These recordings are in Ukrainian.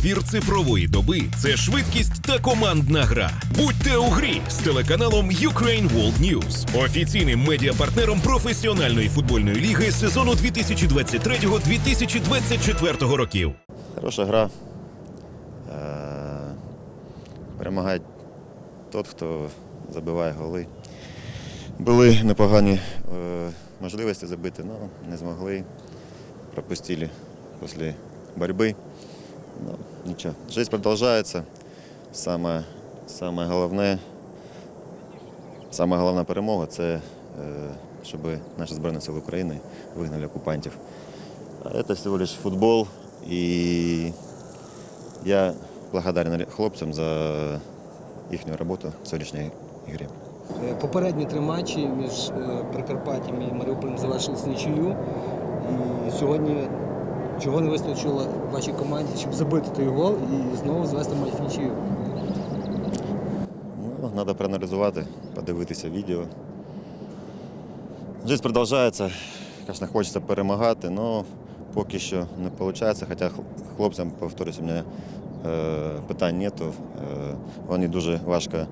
Ефір цифрової доби це швидкість та командна гра. Будьте у грі з телеканалом Ukraine World News, офіційним медіапартнером професіональної футбольної ліги сезону 2023-2024 років. Хороша гра. Е, Перемагає тот, хто забиває голи. Були непогані е, можливості забити, але не змогли. Пропустили після боротьби. Нічого. Життя продовжується. Саме, саме головне, саме головна перемога це е, щоб наші Збройні Сили України вигнали окупантів. Это всего лишь футбол. И я благодарен хлопцям за їхню роботу в сьогоднішній ігрі. Е, Попередні три матчі між е, Прикарпаттям і Маріуполем завершились нічию. І сьогодні чого не вистачило вашій команді, щоб забити той гол і знову звести матч нічию. Ну, треба проаналізувати, подивитися відео. Життя продовжується. Звісно, хочеться перемагати, але поки що не виходить. Хоча хлопцям, повторюсь, у мене е, питань нету. Е, вони дуже важко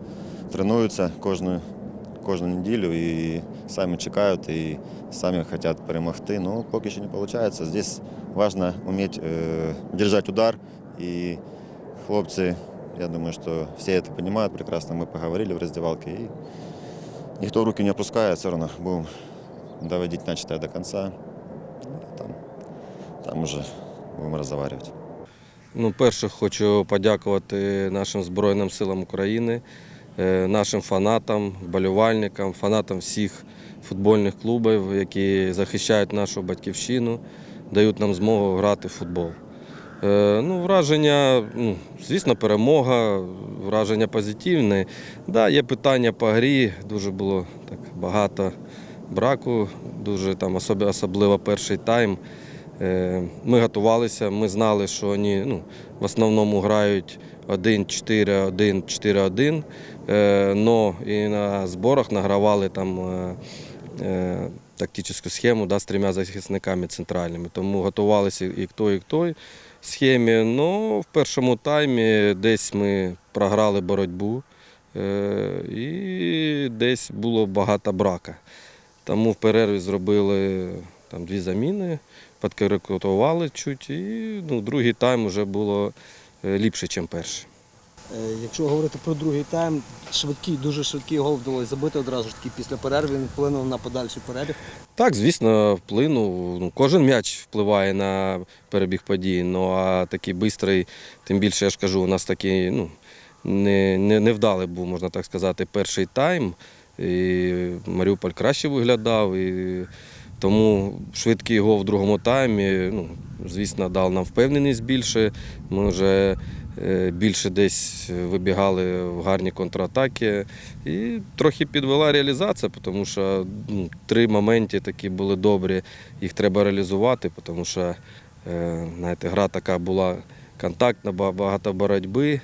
тренуються кожну, кожну неділю і самі чекають і самі хочуть перемогти. Ну, поки що не виходить. Здесь важно вміти е, держати удар. І хлопці, я думаю, что все это понимают прекрасно. Мы поговорили в раздевалке, и никто руки не опускает, все равно будем доводить начатое до. Ну, Там, там уже будем разговаривать. Ну, перше, хочу подякувати нашим Збройним силам України, нашим фанатам, вболівальникам, фанатам всіх футбольних клубів, які захищають нашу батьківщину, дають нам змогу грати в футбол. Е, Ну, враження, ну, звісно, перемога, враження позитивне. Да, є питання по грі, дуже було так багато браку, дуже там особливо перший тайм. Е, Ми готувалися, ми знали, що вони ну, в основному грають 1-4-1, 4-1, е, но і на зборах награвали там е, е, тактичну схему да, з трьома захисниками центральними. Тому готувалися і той, і той схемі. Ну, в першому таймі десь ми програли боротьбу і десь було багато брака. Тому в перерві зробили там дві заміни, підкоректували чуть, і ну, другий тайм вже було ліпше, ніж перший. Е, Якщо говорити про другий тайм, швидкий, дуже швидкий гол вдалося забити одразу ж таки після перерви. Він вплинув на подальший перебіг. Так, звісно, вплинув. Ну, кожен м'яч впливає на перебіг подій. Ну а такий бистрий, тим більше я ж кажу, у нас такий ну, не, не, невдалий був, можна так сказати, перший тайм. І Маріуполь краще виглядав. І тому швидкий гол в другому таймі, ну, звісно, дав нам впевненість більше. Ми вже е, більше десь вибігали в гарні контратаки. І трохи підвела реалізація, тому що ну, три моменти такі були добрі, їх треба реалізувати, тому що е, знаєте, гра така була контактна, багато боротьби.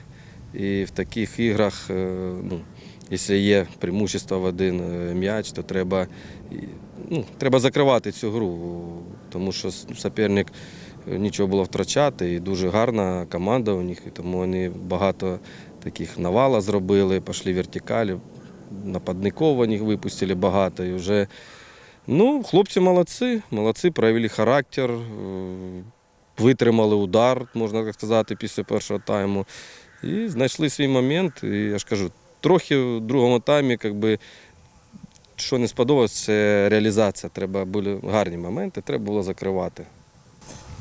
І в таких іграх, е, ну, якщо є преимущество в один е, м'яч, то треба, ну, треба закривати цю гру, тому що суперник е, нічого було втрачати, і дуже гарна команда у них, і тому вони багато таких навала зробили, пішли вертикалі, нападників них випустили багато. І вже, ну, хлопці молодці, молодці, проявили характер, е, витримали удар, можна так сказати, після першого тайму. І знайшли свій момент. І я ж кажу, трохи в другому таймі, якби, що не сподобалось, це реалізація. Треба були гарні моменти, треба було закривати.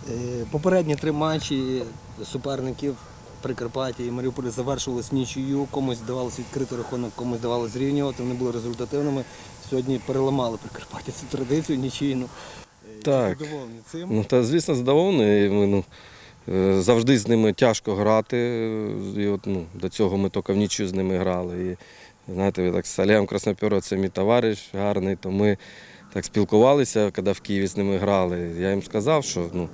Е, Попередні три матчі суперників Прикарпаття і Маріуполя завершувалися нічию. Комусь здавалося відкрити рахунок, комусь здавалося зрівнювати. Вони були результативними. Сьогодні переламали Прикарпаття цю традицію нічийну. Е, Так. Задоволені цим. Ну, та, звісно, задоволений. Ми, ну, завжди з ними тяжко грати. е, І от, ну, до цього ми тільки в нічю з ними грали. І, знаєте, так, з Олегом Краснопером це мій товариш гарний, то ми так спілкувалися, коли в Києві з ними грали. Я їм сказав, що ну,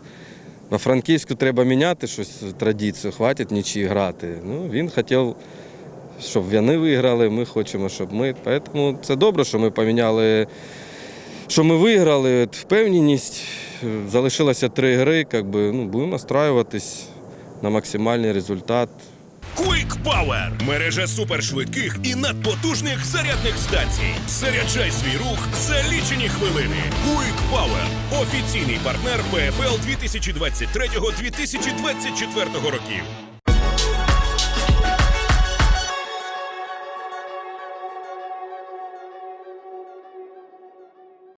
на Франківську треба міняти щось, традицію, хватить нічі грати. Ну, він хотів, щоб вони виграли, ми хочемо, щоб ми. Тому це добре, що ми поміняли що ми виграли, впевненість. Залишилося три гри, як би, ну, будемо настраюватись. на максимальний результат. Quick Power – мережа супершвидких і надпотужних зарядних станцій. Заряджай свій рух за лічені хвилини. Quick Power – офіційний партнер ПФЛ 2023-2024 років.